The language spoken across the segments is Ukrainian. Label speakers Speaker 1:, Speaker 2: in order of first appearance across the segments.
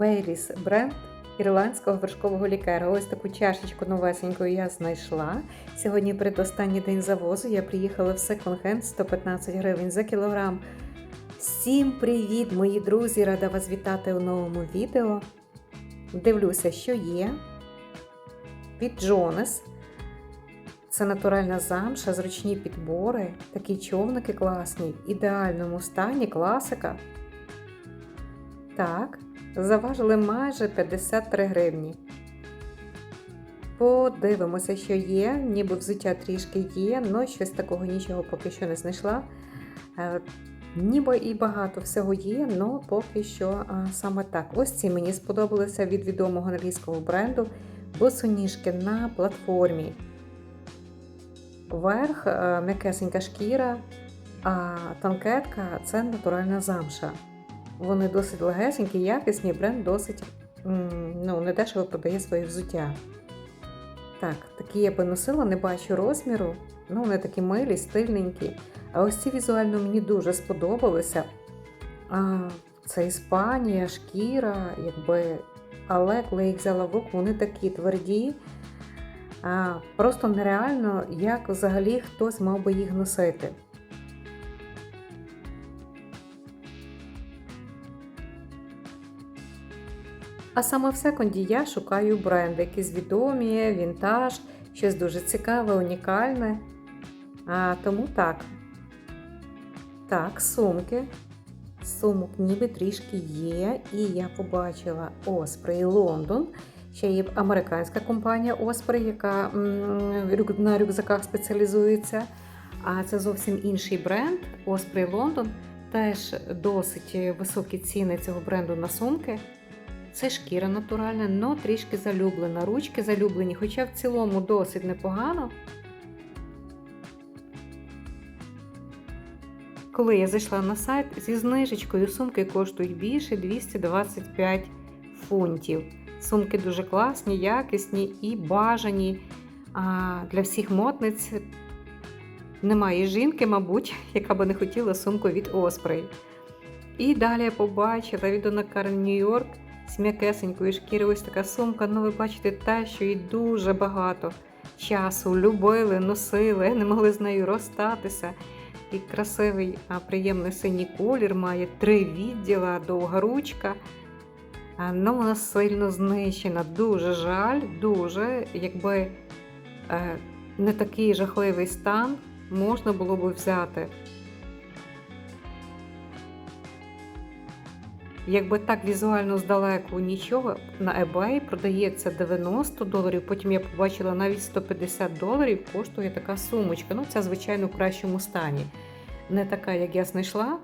Speaker 1: Бейліс бренд ірландського вершкового лікера. Ось таку чашечку новесеньку я знайшла. Сьогодні передостанній день завозу я приїхала в секонд-хенд 115 гривень за кілограм. Всім привіт, мої друзі! Рада вас вітати у новому відео. Дивлюся, що є. Від Джонес. Це натуральна замша, зручні підбори, такі човники класні, в ідеальному стані, класика. Так, заважили майже 53 гривні. Подивимося, що є, ніби взуття трішки є, але щось такого нічого поки що не знайшла. Е, Ніби і багато всього є, але поки що саме так. Ось ці мені сподобалися від відомого англійського бренду босоніжки на платформі. Верх е, м'якесенька шкіра, а танкетка це натуральна замша. Вони досить легесенькі, якісні, бренд досить ну, недешево продає своє взуття. Так, такі я би носила, не бачу розміру. Ну, вони такі милі, стильненькі. А ось ці візуально мені дуже сподобалися. А, Це Іспанія, шкіра, якби. Але коли я їх взяла в руку, вони такі тверді. А, Просто нереально, як взагалі хтось мав би їх носити. А саме в секонді я шукаю бренди, якісь відомі, вінтаж, щось дуже цікаве, унікальне. А, Тому так. Так, сумки. Сумок ніби трішки є. І я побачила Osprey London. Ще є американська компанія Osprey, яка на рюкзаках спеціалізується. А це зовсім інший бренд Osprey London. Теж досить високі ціни цього бренду на сумки. Це шкіра натуральна, але трішки залюблена. Ручки залюблені, хоча в цілому досить непогано. Коли я зайшла на сайт, зі знижечкою сумки коштують більше 225 фунтів. Сумки дуже класні, якісні і бажані. А для всіх модниць немає жінки, мабуть, яка би не хотіла сумку від Osprey. І далі я побачила від Донакар Нью-Йорк з м'якесенької шкіри ось така сумка. Ну, ви бачите те, що їй дуже багато часу любили, носили, не могли з нею розстатися. І красивий, а приємний синій колір має три відділа, довга ручка. Ну, вона сильно знищена. Дуже жаль, дуже, якби е, не такий жахливий стан можна було б взяти. Якби так візуально здалеку нічого, на eBay продається 90 доларів, потім я побачила навіть 150 доларів коштує така сумочка. Ну, це, звичайно, в кращому стані. Не така, як я знайшла,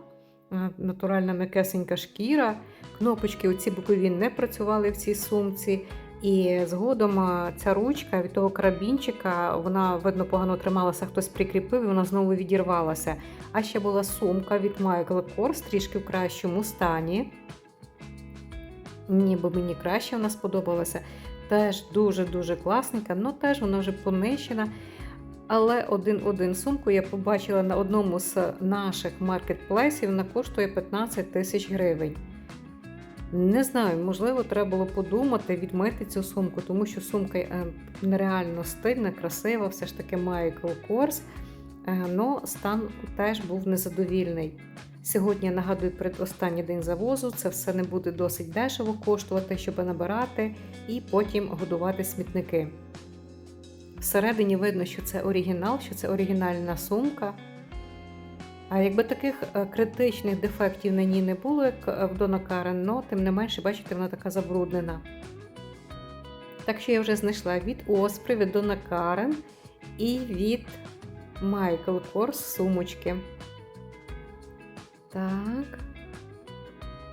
Speaker 1: натуральна м'якесенька шкіра. Кнопочки оці бокові не працювали в цій сумці. І згодом ця ручка від того карабінчика, вона, видно, погано трималася, хтось прикріпив, і вона знову відірвалася. А ще була сумка від Michael Kors, трішки в кращому стані. Ніби мені краще вона сподобалася. Теж дуже-дуже класненька, але теж вона вже понищена. Але один-один сумку я побачила на одному з наших маркетплейсів, вона коштує 15 тисяч гривень. Не знаю, можливо, треба було подумати, відмити цю сумку, тому що сумка е, нереально стильна, красива, все ж таки Michael Kors, але стан теж був незадовільний. Сьогодні, нагадую, передостанній день завозу, це все не буде досить дешево коштувати, щоб набирати і потім годувати смітники. Всередині видно, що це оригінал, що це оригінальна сумка. А якби таких критичних дефектів на ній не було, як в Дона Карен, но тим не менше, бачите, вона така забруднена. Так що я вже знайшла від Оспри, від Дона Карен і від Michael Kors сумочки. Так.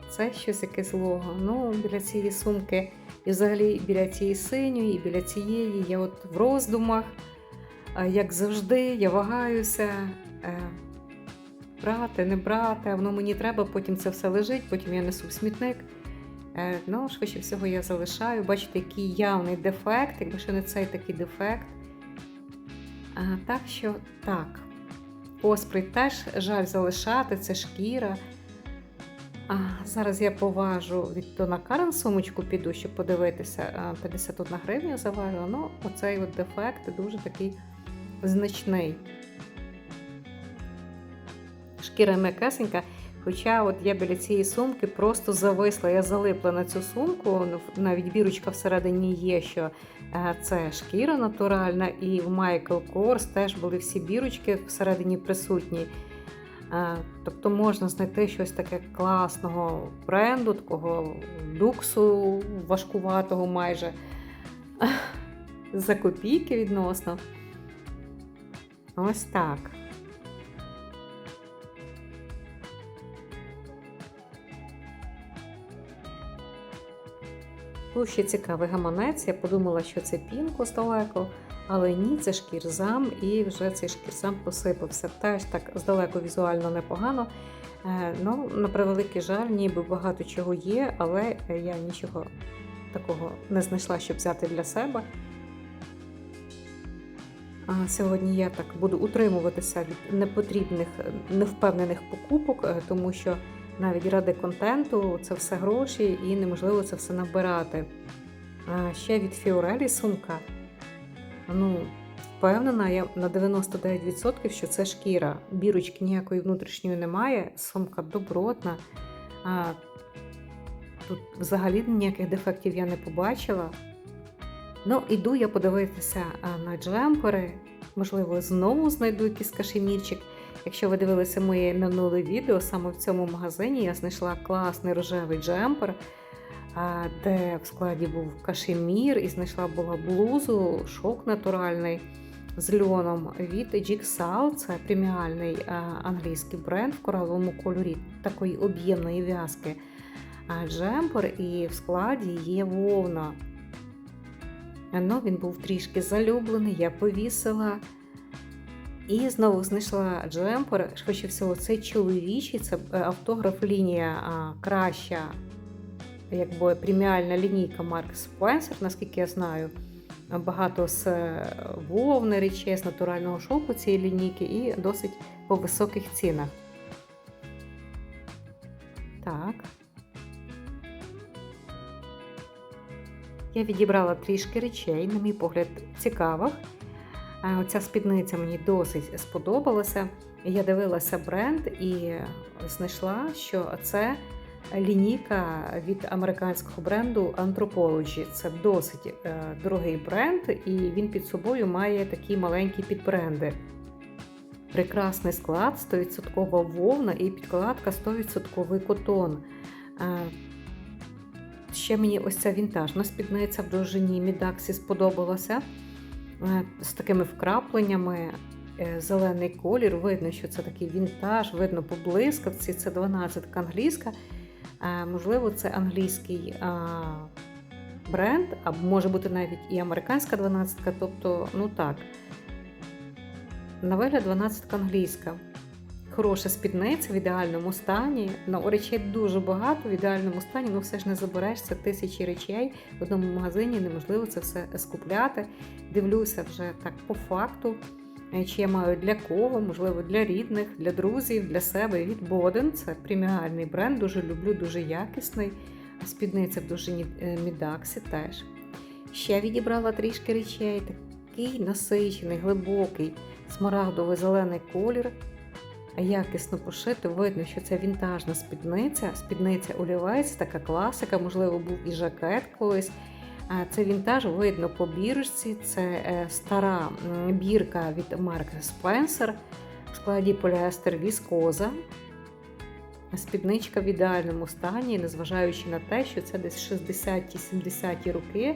Speaker 1: Це щось якесь лого. Ну, біля цієї сумки, і взагалі біля цієї синьої, і біля цієї я от в роздумах, як завжди, я вагаюся. Брати, не брати, а воно мені треба, потім це все лежить, потім я несу в смітник. Е, ну, швидше всього, я залишаю. Бачите, який явний дефект, якби ще не цей такий дефект. А, Так що так. Осприй теж жаль залишати, це шкіра. А зараз я поважу від Тона Карен сумочку піду, щоб подивитися. 51 гривня заважила. Ну, оцей от дефект дуже такий значний. Шкіра м'якесенька. Хоча от я біля цієї сумки просто зависла, я залипла на цю сумку. Ну, Навіть бірочка всередині є, що е, це шкіра натуральна, і в Michael Kors теж були всі бірочки всередині присутні. Е, Тобто можна знайти щось таке класного бренду, такого люксу, важкуватого майже за копійки відносно. Ось так. Був ще цікавий гаманець. Я подумала, що це пінко здалеку, але ні, це шкірзам, і вже цей шкірзам посипався. Теж так здалеку візуально непогано. Е, Ну, на превеликий жаль, ніби багато чого є, але я нічого такого не знайшла, щоб взяти для себе. А Сьогодні я так буду утримуватися від непотрібних, невпевнених покупок, е, тому що навіть ради контенту це все гроші і неможливо це все набирати. А ще від Фіорелі сумка. Ну, впевнена, я на 99%, що це шкіра. Бірочки ніякої внутрішньої немає, сумка добротна. А, Тут взагалі ніяких дефектів я не побачила. Ну, іду я подивитися на джемпери. Можливо, знову знайду якийсь кашемірчик. Якщо ви дивилися моє минуле відео, саме в цьому магазині я знайшла класний рожевий джемпер, де в складі був кашемір і знайшла була блузу, шок натуральний з льоном від Jigsaw. Це преміальний англійський бренд в кораловому кольорі такої об'ємної в'язки. Джемпер і в складі є вовна. Ну, Він був трішки залюблений, я повісила. І знову знайшла джемпер. Швидше всього, це чоловічий, це е, автограф лінія краща, якби преміальна лінійка Марк Спенсер, наскільки я знаю. Багато з е, вовни речей, з натурального шовку цієї лінійки і досить по високих цінах. Так. Я відібрала трішки речей, на мій погляд, цікавих. Оця спідниця мені досить сподобалася. Я дивилася бренд і знайшла, що це лінійка від американського бренду Anthropology. Це досить е, дорогий бренд, і він під собою має такі маленькі підбренди. Прекрасний склад, 100% вовна і підкладка 100% котон. Ще мені ось ця вінтажна спідниця в довжині Мідаксі сподобалася. Е, з такими вкрапленнями, е, зелений колір. Видно, що це такий вінтаж, видно по блискавці. Це 12 англійська. Е, можливо, це англійський бренд, а може бути навіть і американська 12 тобто, ну так, на вигляд 12 англійська. Хороша спідниця в ідеальному стані. Ну, речей дуже багато в ідеальному стані, ну все ж не заберешся тисячі речей. В одному магазині неможливо це все скупляти. Дивлюся вже так по факту, е, чи я маю для кого, можливо, для рідних, для друзів, для себе від Боден. Це преміальний бренд, дуже люблю, дуже якісний. Спідниця в дуже Мідаксі теж. Ще відібрала трішки речей, такий насичений, глибокий, смарагдовий зелений колір якісно пошити. Видно, що це вінтажна спідниця. Спідниця олівець, така класика, можливо, був і жакет колись. Це вінтаж видно по бірочці. Це е, стара бірка від Марка Спенсер в складі поліестер віскоза. Спідничка в ідеальному стані, незважаючи на те, що це десь 60-70 роки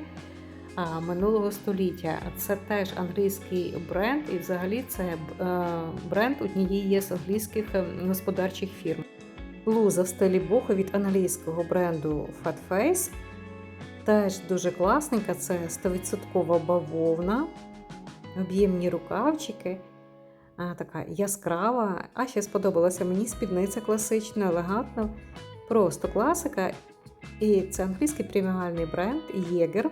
Speaker 1: минулого століття. Це теж англійський бренд, і взагалі це е, бренд однієї з англійських е, господарчих фірм. Луза в стилі боху від англійського бренду Fat Face. Теж дуже класненька, це 100% бавовна, об'ємні рукавчики. Така яскрава. А ще сподобалася мені спідниця класична, елегантна, просто класика. І це англійський преміальний бренд Єгер.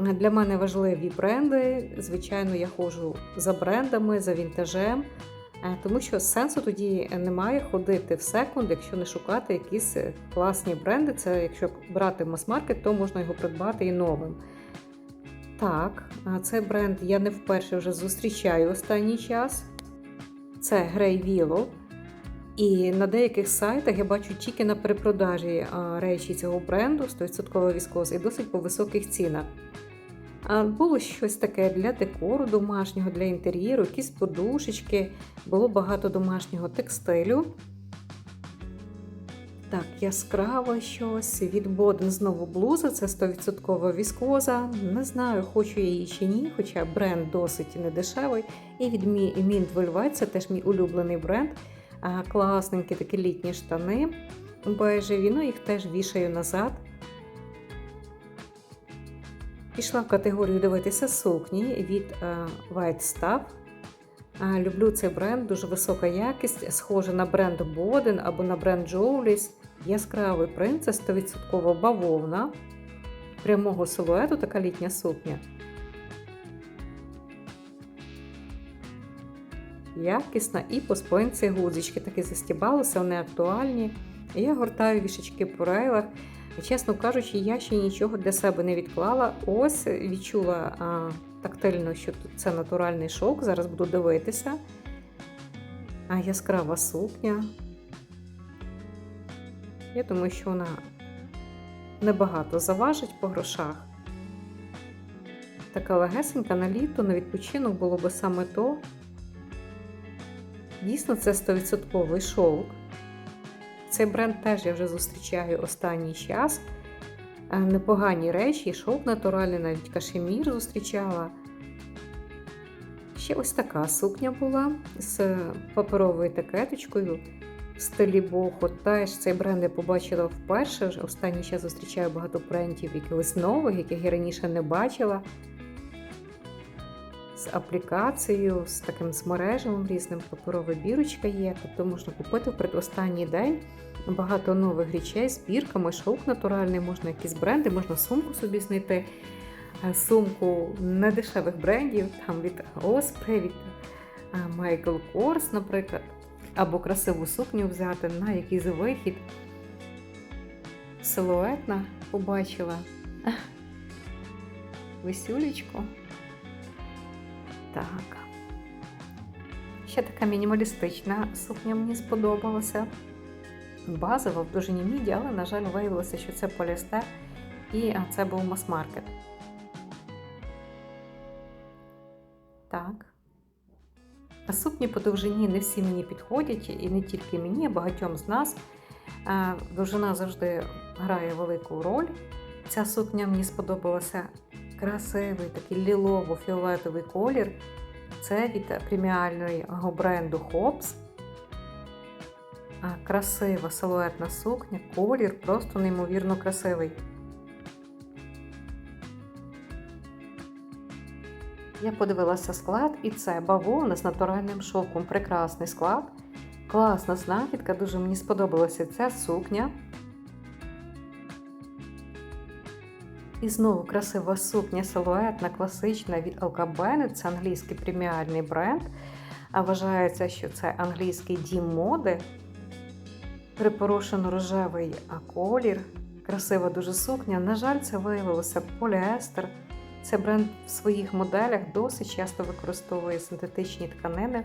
Speaker 1: Для мене важливі бренди. Звичайно, я ходжу за брендами, за вінтажем. Е, Тому що сенсу тоді немає ходити в секунд, якщо не шукати якісь е, класні бренди. Це якщо брати мас-маркет, то можна його придбати і новим. Так, цей бренд я не вперше вже зустрічаю останній час. Це Grey Willow. І на деяких сайтах я бачу тільки на перепродажі речі цього бренду 100% віскоз і досить по високих цінах. Було щось таке для декору домашнього, для інтер'єру, якісь подушечки, було багато домашнього текстилю. Так, яскраво щось. Від Боден знову блуза, це 100% віскоза. Не знаю, хочу я її чи ні, хоча бренд досить недешевий. І від Mint Velvet, це теж мій улюблений бренд. Класненькі такі літні штани бежеві, ну їх теж вішаю назад. Пішла в категорію дивитися сукні від е, White Stuff. Е, Люблю цей бренд, дуже висока якість, схоже на бренд Boden або на бренд Jowlis. Яскравий принт, це 100% бавовна. Прямого силуету така літня сукня. Якісна і по спинці гудзички такі застібалися, вони актуальні. Я гортаю вішечки по рейлах. Чесно кажучи, я ще нічого для себе не відклала. Ось відчула а, тактильно, що це натуральний шовк. Зараз буду дивитися. А яскрава сукня. Я думаю, що вона небагато заважить по грошах. Така легесенька на літо, на відпочинок було би саме то. Дійсно, це 100% шовк. Цей бренд теж я вже зустрічаю останній час. Е, Непогані речі, шовк натуральний, навіть кашемір зустрічала. Ще ось така сукня була з паперовою етикеточкою в стилі бохо. Теж цей бренд я побачила вперше. Вже Останній час зустрічаю багато брендів якихось нових, яких я раніше не бачила. З аплікацією, з таким змережевим різним паперова бірочка є, тобто можна купити в предостанній день багато нових речей з бірками, шовк натуральний, можна якісь бренди, можна сумку собі знайти. Е, Сумку недешевих брендів, там від Osprey, від е, Michael Kors, наприклад, або красиву сукню взяти на якийсь вихід. Силуетна побачила весюлечку. Так. Ще така мінімалістична сукня мені сподобалася. Базова в довжині міді, але, на жаль, виявилося, що це поліестер і це був мас-маркет. Так. А сукні по довжині не всі мені підходять, і не тільки мені, а багатьом з нас. Е, Довжина завжди грає велику роль. Ця сукня мені сподобалася красивий, такий лілово-фіолетовий колір. Це від преміального бренду Hobbs. Красива силуетна сукня, колір просто неймовірно красивий. Я подивилася склад, і це бавовна з натуральним шовком. Прекрасний склад. Класна знахідка, дуже мені сподобалася ця сукня. І знову красива сукня силуетна, класична від Alka. Це англійський преміальний бренд. А вважається, що це англійський дім моди. Припорошено рожевий колір. Красива дуже сукня. На жаль, це виявилося поліестер. Це бренд в своїх моделях досить часто використовує синтетичні тканини,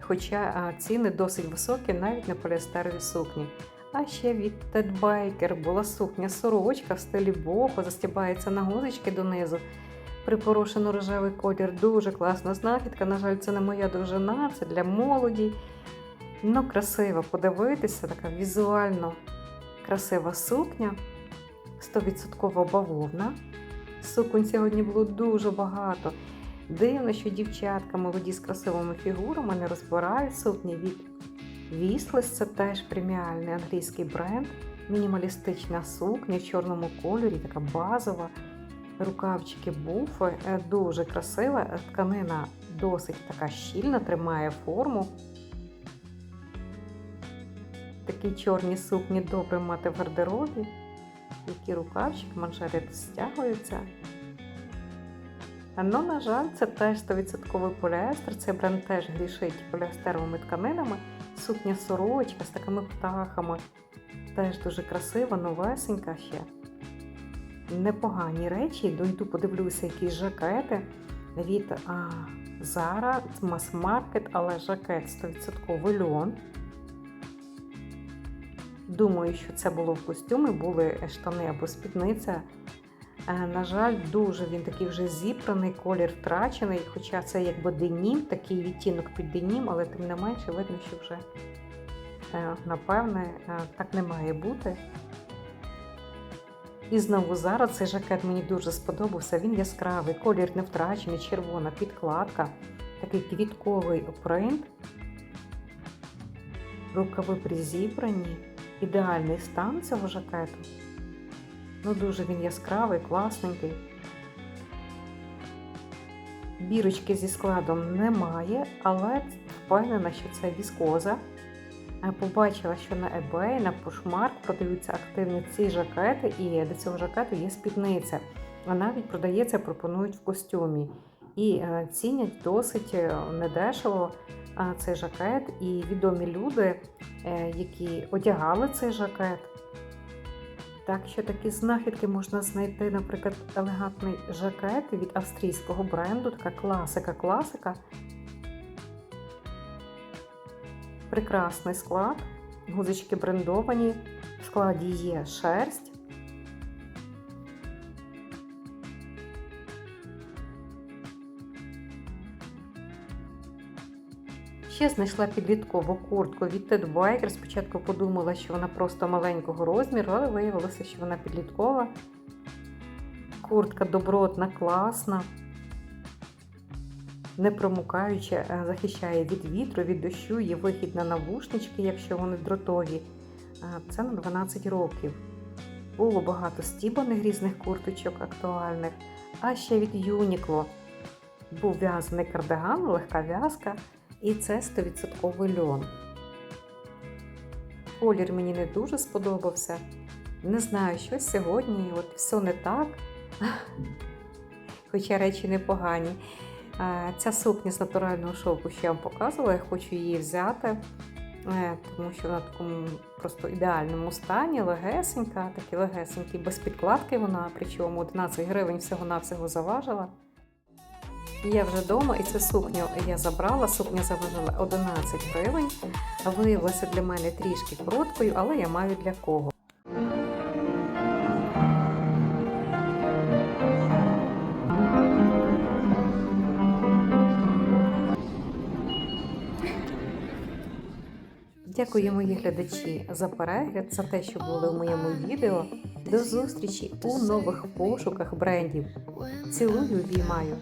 Speaker 1: хоча ціни досить високі навіть на поліестерові сукні. А ще від Ted Baker була сукня сорочка в стилі бохо, застібається на гузочки донизу. Припорошено рожевий колір, дуже класна знахідка. На жаль, це не моя довжина, це для молоді. Ну, красиво подивитися, така візуально красива сукня, 100% бавовна. Суконь сьогодні було дуже багато. Дивно, що дівчатка молоді з красивими фігурами не розбирають сукні від Віслес це теж преміальний англійський бренд. Мінімалістична сукня в чорному кольорі, така базова. Рукавчики буфи, е, дуже красива. Тканина досить така щільна, тримає форму. Такі чорні сукні добре мати в гардеробі. Які рукавчики, манжети стягуються. Ну, на жаль, це теж 100% поліестер. Цей бренд теж грішить поліестеровими тканинами. Сукня сорочка з такими птахами. Теж дуже красива, новесенька ще. Непогані речі. Дойду, подивлюся, якісь жакети від а, Zara, мас-маркет, але жакет 100% льон. Думаю, що це було в костюмі, були штани або спідниця. Е, На жаль, дуже він такий вже зібраний, колір втрачений, хоча це якби денім, такий відтінок під денім, але тим не менше видно, що вже е, напевне е, так не має бути. І знову зараз цей жакет мені дуже сподобався. Він яскравий, колір не втрачений, червона підкладка, такий квітковий принт, рукави призібрані, ідеальний стан цього жакету. Ну, дуже він яскравий, класненький. Бірочки зі складом немає, але впевнена, що це віскоза. Побачила, що на eBay, на Poshmark продаються активні ці жакети, і до цього жакету є спідниця. А навіть продається, пропонують в костюмі. І е, цінять досить е, недешево е, цей жакет. І відомі люди, які одягали цей жакет. Так що такі знахідки можна знайти, наприклад, елегантний жакет від австрійського бренду, така класика-класика. Прекрасний склад, гузочки брендовані, в складі є шерсть. Ще знайшла підліткову куртку від Ted Biker. Спочатку подумала, що вона просто маленького розміру, але виявилося, що вона підліткова. Куртка добротна, класна, не промукаюча, захищає від вітру, від дощу, є вихід на навушнички, якщо вони дротові. Це на 12 років. Було багато стібаних різних курточок актуальних, а ще від Uniqlo був в'язаний кардиган, легка в'язка. І це 100% льон. Колір мені не дуже сподобався. Не знаю, що сьогодні от все не так. Хоча речі непогані. Е, Ця сукня з натурального шовку, я вам показувала, я хочу її взяти, е, тому що вона в такому просто ідеальному стані, легесенька, такі легесенькі, без підкладки вона, причому 11 гривень всього-навсього заважила. Я вже вдома і цю сукню я забрала. Сукня заважила 11 гривень. Виявилася для мене трішки короткою, але я маю для кого. Дякую, мої глядачі, за перегляд, за те, що були в моєму відео. До зустрічі у нових пошуках брендів. Цілую, обіймаю.